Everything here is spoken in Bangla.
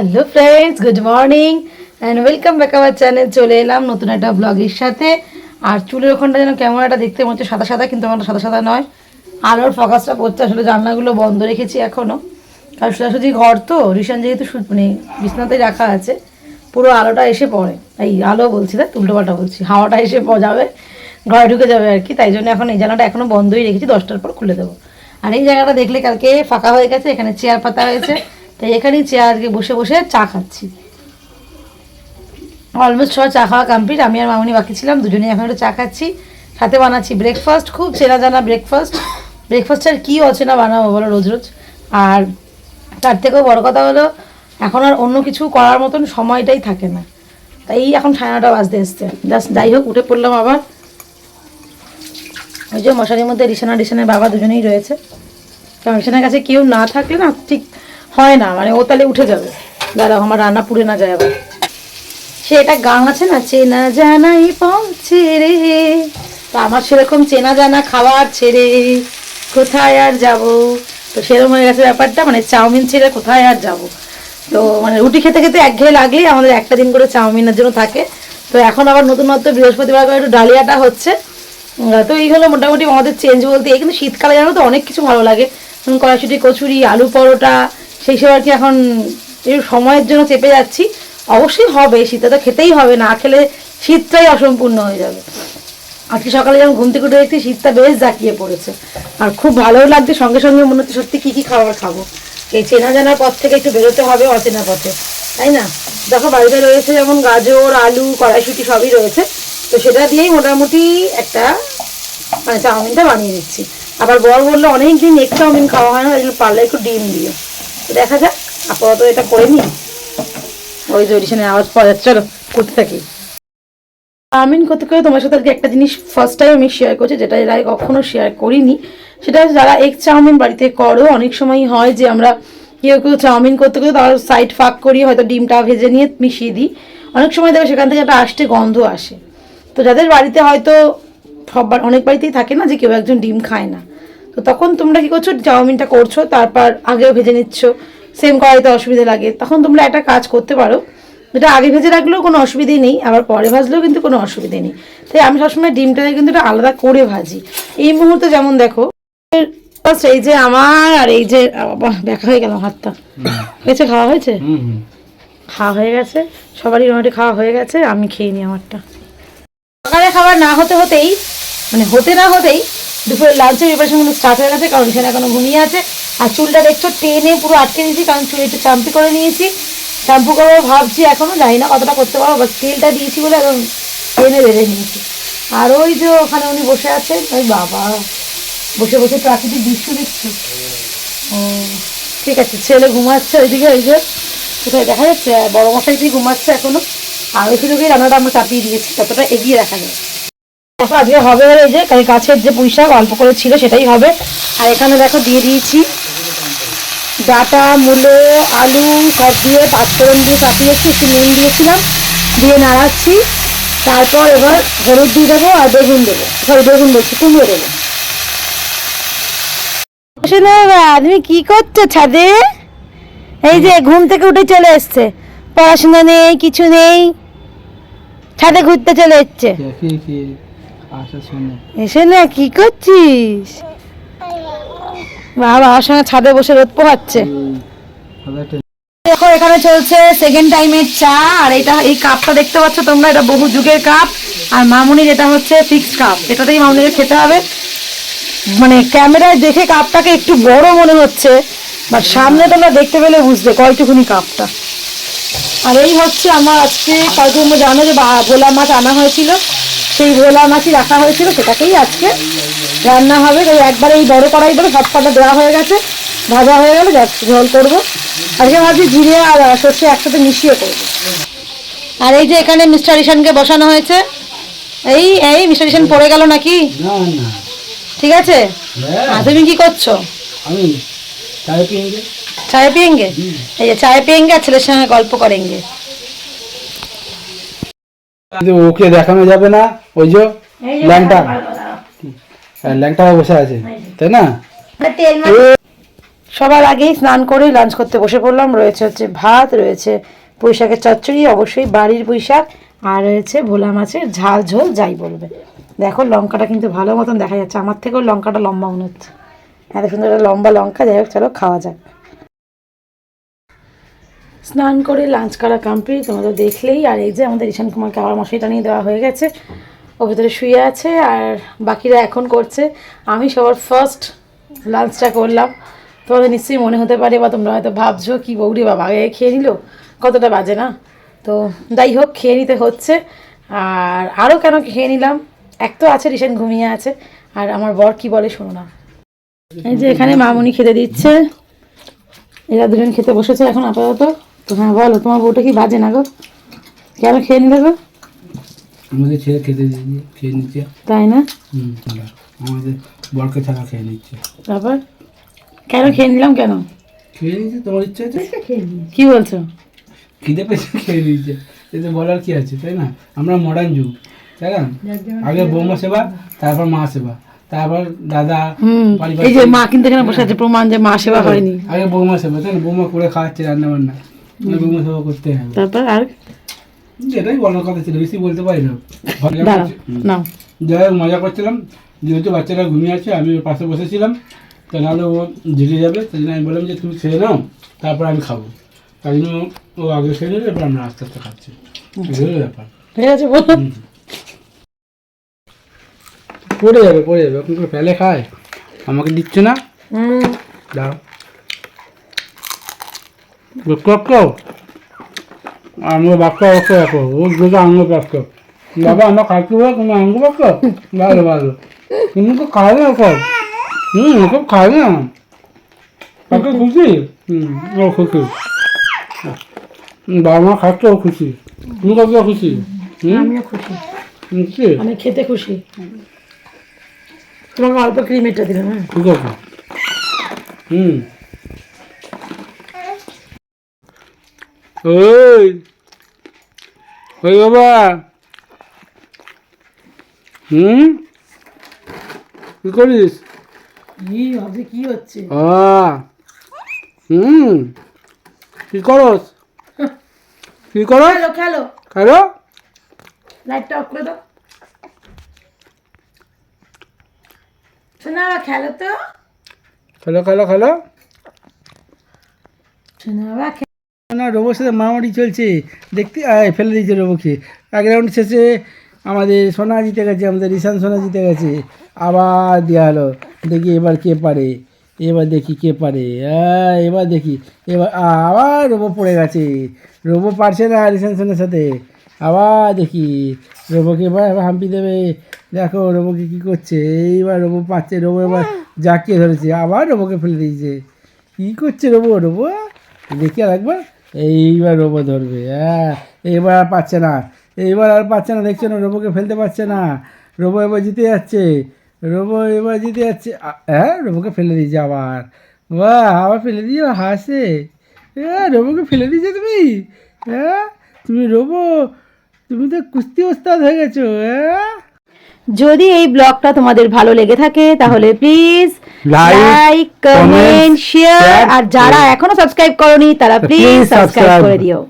Hello friends good morning and welcome back our channel চলে এলাম নতুন একটা ব্লগের সাথে। আর চুলের ওখানটা যেন কেমন একটা দেখতে মনে হচ্ছে, সাদা সাদা, কিন্তু আমার সাদা সাদা নয়। আলোর ফোকাসটা পড়ছে, আসলে জানলাগুলো বন্ধ রেখেছি এখনও কারণ সোজাসুজি ঘর তো রিসেন্ট যেহেতু মানে বিছনাতেই রাখা আছে, পুরো আলোটা এসে পড়ে। এই আলো বলছি না উল্টো পাল্টা বলছি। হাওয়াটা এসে যাবে, ঘরে ঢুকে যাবে আর কি। তাই জন্য এখন এই জায়গাটা এখনও বন্ধই রেখেছি, দশটার পর খুলে দেবো। আর এই জায়গাটা দেখলে কালকে ফাঁকা হয়ে গেছে, এখানে চেয়ার পাতা হয়েছে। তাই এখানেই চেয়ারকে বসে বসে চা খাচ্ছি। অলমোস্ট সব চা খাওয়া কমপ্লিট আমি আর মামনি বাকি ছিলাম, দুজনেই এখন একটু চা খাচ্ছি। সাথে বানাচ্ছি ব্রেকফাস্ট খুব চেনা জানা ব্রেকফাস্ট ব্রেকফাস্ট আর কী অচেনা বানাবো বলো রোজ রোজ? আর তার থেকেও বড় কথা হলো, এখন আর অন্য কিছু করার মতন সময়টাই থাকে না। তাই এখন সাড়ে নটা বাজতে এসছে। জাস্ট যাই হোক, উঠে পড়লাম আবার। ওই যে মশারির মধ্যে রিসানা রিসানের বাবা দুজনেই রয়েছে। কারণ রিসানের কাছে কেউ না থাকলে না ঠিক হয় না মানে ও তাহলে উঠে যাবে। দাঁড়াও, আমার রান্না পুড়ে না যায় আবার। সে একটা গান আছে না? চেনা জানাই পৌঁছে রে। তো আমার সেরকম চেনা জানা খাবার ছেড়ে কোথায় আর যাব? তো সেরকম হয়ে গেছে ব্যাপারটা মানে চাউমিন ছেড়ে কোথায় আর যাব? তো মানে রুটি খেতে খেতে একঘেয়ে লাগলেই আমাদের একটা দিন করে চাউমিনের জন্য থাকে। তো এখন আবার নতুন নতুনত্ব বৃহস্পতিবার করে একটু ডালিয়াটা হচ্ছে। তো এই হলো মোটামুটি আমাদের চেঞ্জ বলতে, এই কিন্তু শীতকালে জানো তো অনেক কিছু ভালো লাগে। কড়াইশুটি, কচুরি, আলু পরোটা সেই সব আর কি এখন সময়ের জন্য চেপে যাচ্ছি। অবশ্যই হবে শীতটা তো খেতেই হবে, না খেলে শীতটাই অসম্পূর্ণ হয়ে যাবে। আজকে সকালে যখন ঘুম থেকে উঠে দেখছি শীতটা বেশ জাকিয়ে পড়েছে। আর খুব ভালোও লাগছে, সঙ্গে সঙ্গে মনে হচ্ছে সত্যি কী কী খাবার খাব। এই চেনা জানার পথ থেকে একটু বেরোতে হবে অচেনা পথে, তাই না? দেখো বাড়িতে রয়েছে যেমন গাজর, আলু, কড়াইশুটি সবই রয়েছে। তো সেটা দিয়েই মোটামুটি একটা মানে চাউমিনটা বানিয়ে দিচ্ছি আবার বর বলল অনেক দিন এগ চাউমিন খাওয়া হয় না পারলে একটু ডিম দিয়ে দেখা যাক, আপাতত এটা করে নিই। ওই যে অডিশনের আওয়াজ পাওয়া যাচ্ছে, চলো, করতে থাকি। চাউমিন করতে করে তোমার সাথে আজকে একটা জিনিস ফার্স্ট টাইম আমি শেয়ার করছি, যেটা এর আগে কখনো শেয়ার করিনি, সেটা যারা এগ চাউমিন বাড়িতে করো, অনেক সময় হয় যে আমরা কেউ কেউ চাউমিন করতে করতে তার সাইড ফাঁক করিয়ে হয়তো ডিমটা ভেজে নিয়ে মিশিয়ে দিই। অনেক সময় দেখবে সেখান থেকে একটা আষ্টে গন্ধ আসে। তো যাদের বাড়িতে হয়তো সবার অনেক বাড়িতেই থাকে না যে কেউ একজন ডিম খায় না। তো তখন তোমরা কি করছ? চাউমিনটা করছ তারপর আগেও ভেজে নিচ্ছ। সেম কড়াইতে অসুবিধা লাগে। তখন তোমরা একটা কাজ করতে পারো। যেটা আগে ভেজে রাখলেও কোনো অসুবিধেই নেই আবার পরে ভাজলেও কিন্তু কোনো অসুবিধে নেই। তাই আমি সবসময় ডিমটাকে কিন্তু এটা আলাদা করে ভাজি। এই মুহূর্তে যেমন দেখো এই যে আমার আর এই যে দেখা হয়ে গেল হাতটা। হয়েছে খাওয়া হয়েছে? খাওয়া হয়ে গেছে। সবারই মোটামুটি খাওয়া হয়ে গেছে। আমি খেয়ে নিই আমারটা। সকালে খাবার না হতে হতেই মানে হতে না হতেই দুপুরে লাঞ্চের প্রিপারেশন কিন্তু স্টার্ট হয়ে গেছে, কারণ এখানে এখনও ঘুমিয়ে আছে। আর চুলটা দেখছ, টেনে পুরো আটকে নিয়েছি কারণ চুলে একটু চাম্পি করে নিয়েছি। শ্যাম্পু করব ভাবছি এখনও জানি না কতটা করতে পারব বাস তেলটা দিয়েছি বলে একদম টেনে বেঁধে নিয়েছি। আর ওই যে ওখানে উনি বসে আছেন, ওই বাবা, বসে বসে প্রাকৃতিক দৃশ্য দেখছি। ও, ঠিক আছে, ছেলে ঘুমাচ্ছে ওইদিকে, ওই যে, কোথায় দেখা যাচ্ছে, বড় মশাইটি ঘুমাচ্ছে এখনও? আর ওই সুযোগে রান্নাটা আমরা চাপিয়ে দিয়েছি, ততটা এগিয়ে রাখা যায় দেখো আজকে হবে এই যে কাল গাছের যে পুঁই শাক অল্প করে ছিল সেটাই হবে। আর এখানে দেখো দিয়ে দিয়েছি ডাটা মূলো আলু সব দিয়ে পাঁচফোড়ন দিয়ে চাপিয়েছি একটু নুন দিয়েছিলাম দিয়ে নাড়াচ্ছি। তারপর এবার হলুদ দিয়ে দেবো আর বেগুন দেবো। সরি বেগুন বলছি কুমড়ো দেবো। শোনো তুমি কি করছ ছাদে? এই যে ঘুম থেকে উঠে চলে এসছে। পড়াশোনা নেই কিছু নেই। ছাদে ঘুরতে চলে এসছে। এসে না কি করছিস? বাবা আমার সঙ্গে ছাদে বসে রোদ পোহাচ্ছে। দেখো এখানে চলছে সেকেন্ড টাইমের চা আর এটা এই কাপটা দেখতে পাচ্ছ তোমরা এটা বহু যুগের কাপ আর মামুনির এটা হচ্ছে ফিক্সড কাপ এটাতেই মামুনিকে খেতে হবে। মানে ক্যামেরায় দেখে কাপটাকে একটু বড় মনে হচ্ছে বাট সামনে তোমরা দেখতে পেলে বুঝবে কয়টুকুনি কাপটা আর এই হচ্ছে আমার আজকে কালকে তোমরা জানো যে বা- ভোলা মাছ আনা হয়েছিল? সেই ভোলা মাছই রাখা হয়েছিল সেটাকেই আজকে রান্না হবে। তাই একবারে এই বড় কড়াই ধরে সব কটা দেওয়া হয়ে গেছে ভাজা হয়ে গেলে যাচ্ছে ঝোল করব। আজকে ভাবছি জিরে আর সর্ষে একসাথে মিশিয়ে করব। আর এই যে এখানে মিস্টার ইশানকে বসানো হয়েছে এই এই মিস্টার ইশান পড়ে গেল নাকি? না না। ঠিক আছে? আর তুমি কি করছ? আমি চায় পিয়েঙ্গে চায় পিয়েঙ্গে এই যে চায় পিয়েঙ্গে আর ছেলের সঙ্গে গল্প করেঙ্গে। কিন্তু ওকে দেখানো যাবে না ওই যে ল্যাংটা। হ্যাঁ, ল্যাংটা বসে আছে তাই না? সবার আগেই স্নান করে লাঞ্চ করতে বসে পড়লাম। রয়েছে হচ্ছে ভাত রয়েছে পুঁই শাকের চচ্চড়ি অবশ্যই বাড়ির পুঁই শাক আর রয়েছে ভোলা মাছের ঝাল ঝোল যাই বলবে। দেখো লঙ্কাটা কিন্তু ভালো মতন দেখা যাচ্ছে। আমার থেকেও লঙ্কাটা লম্বা মনে হচ্ছে এত সুন্দর একটা লম্বা লঙ্কা যাই হোক চলো খাওয়া যাক। স্নান করে লাঞ্চ করা কমপ্লিট তোমরা তো দেখলেই। আর এই যে আমাদের ঈশান কুমারকে আবার মশাইটা নিয়ে দেওয়া হয়ে গেছে। ও ভেতরে শুয়ে আছে আর বাকিরা এখন করছে। আমি সবার ফার্স্ট লাঞ্চটা করলাম। তোমাদের নিশ্চয়ই মনে হতে পারে বা তোমরা হয়তো ভাবছ, কি বৌরি বাবা আগে খেয়ে নিল? কতটা বাজে না? তো যাই হোক, খেয়ে নিতে হচ্ছে। আর আরও কেন খেয়ে নিলাম? এক তো আছে রিসেন্ট ঘুমিয়ে আছে। আর আমার বর কি বলে শোনো না। এই যে এখানে মামুনি খেতে দিচ্ছে। এরা দুজন খেতে বসেছে এখন আপাতত। তো হ্যাঁ বলো তোমার বউটা কি বাজে না গো? কেন খেয়ে নিলে গো? আমাদের ছেলে খেতে দিয়ে খেয়ে নিচ্ছে। তাই না? হুম। আমাদের বরকে ছাড়া খেয়ে নিচ্ছে। তারপর? কেন খেয়ে নিলাম কেন? খেয়ে নিচ্ছে তোমার ইচ্ছা আছে? কি বলছো? খিদে পেয়েছে খেয়ে নিচ্ছে। এতে বলার কি আছে তাই না? আমরা মডার্ন যুগ তাই না? আগে বৌমা সেবা তারপর মা সেবা তারপর দাদা হুম এই যে মা কিন্তু এখানে বসে আছে প্রমাণ যে মা সেবা হয়নি। আগে বৌমা সেবা তাই না? বৌমা করে খাওয়াচ্ছে রান্না বান্না করতে হবে তারপর আর? এটাই বলার কথা ছিল বেশি বলতে পারি না। দাঁড়াও যাই হোক মজা করছিলাম। যেহেতু বাচ্চারা ঘুমিয়ে আছে আমি ওর পাশে বসেছিলাম। তা নাহলে ও জেগে যাবে তাই জন্য আমি বললাম যে তুমি খেয়ে নাও তারপর আমি খাব। তাই জন্য ও আগে খেয়ে নিলে এবার আমরা আস্তে আস্তে খাচ্ছি। এই ব্যাপার। ঠিক আছে পড়ে যাবে পড়ে যাবে। এখন করে ফেলে খায়? আমাকে দিচ্ছে না? হুম। দাও কাকাও আঙুল বাক্য অক্ষ রাখো ও দুটো আঙুল বাক্য। বাবা আমরা তুমি আঙুল বাক্য? ভালো ভালো। তুমি তো খাই না সব হুম ওসব খাই না? কাকে খুশি হুম ও খুশি বাবা মা খাচ্ছে ও খুশি তুমি কাকে খুশি আমিও খুশি খুশি আমি খেতে খুশি তোমাকে অল্প ক্রিমেরটা দিলাম হ্যাঁ ঠিক আছে। হুম ওই। ওই বাবা। হুম? কি করিস? কি হচ্ছে? হুম। কি করস? কি করস? খেলো খেলো। খালো? লাইটটা অফ করে দাও। শোনা খেলো তো। খালো খালো খালো। শোনা না রোবোর সাথে মারামারি চলছে। দেখতে, আয়, ফেলে দিয়েছে রোবোকে এক রাউন্ড শেষে আমাদের সোনা জিতে গেছে, আমাদের ঈশান সোনা জিতে গেছে। আবার দেওয়া হলো। দেখি এবার কে পারে। এবার দেখি কে পারে। এবার দেখি। এবার আবার রোবো পড়ে গেছে। রোবো পারছে না ঈশান সোনার সাথে। আবার দেখি রোবোকে এবার এবার হাম্পি দেবে। দেখো রোবোকে কী করছে। এইবার রোবো পাচ্ছে রোবো এবার জাকিয়ে ধরেছে। আবার রোবোকে ফেলে দিয়েছে। কী করছে রোবো রোবো দেখি আর একবার। এইবার রোবো ধরবে হ্যাঁ। এইবার আর পাচ্ছে না। এইবার আর পাচ্ছে না, দেখছ না? রোবোকে ফেলতে পারছে না। রোবো এবার জিতে যাচ্ছে। রোবো এবার জিতে যাচ্ছে। হ্যাঁ রোবোকে ফেলে দিয়েছে আবার। বাহ, আবার ফেলে দিয়ে হাসে। হ্যাঁ রোবোকে ফেলে দিয়েছে তুমি। হ্যাঁ তুমি রোবো, তুমি তো কুস্তি ওস্তাদ হয়ে গেছো হ্যাঁ। যদি এই ব্লগটা তোমাদের ভালো লেগে থাকে, তাহলে প্লিজ লাইক কমেন্ট শেয়ার আর যারা এখনও সাবস্ক্রাইব করনি তারা প্লিজ সাবস্ক্রাইব করে দিও।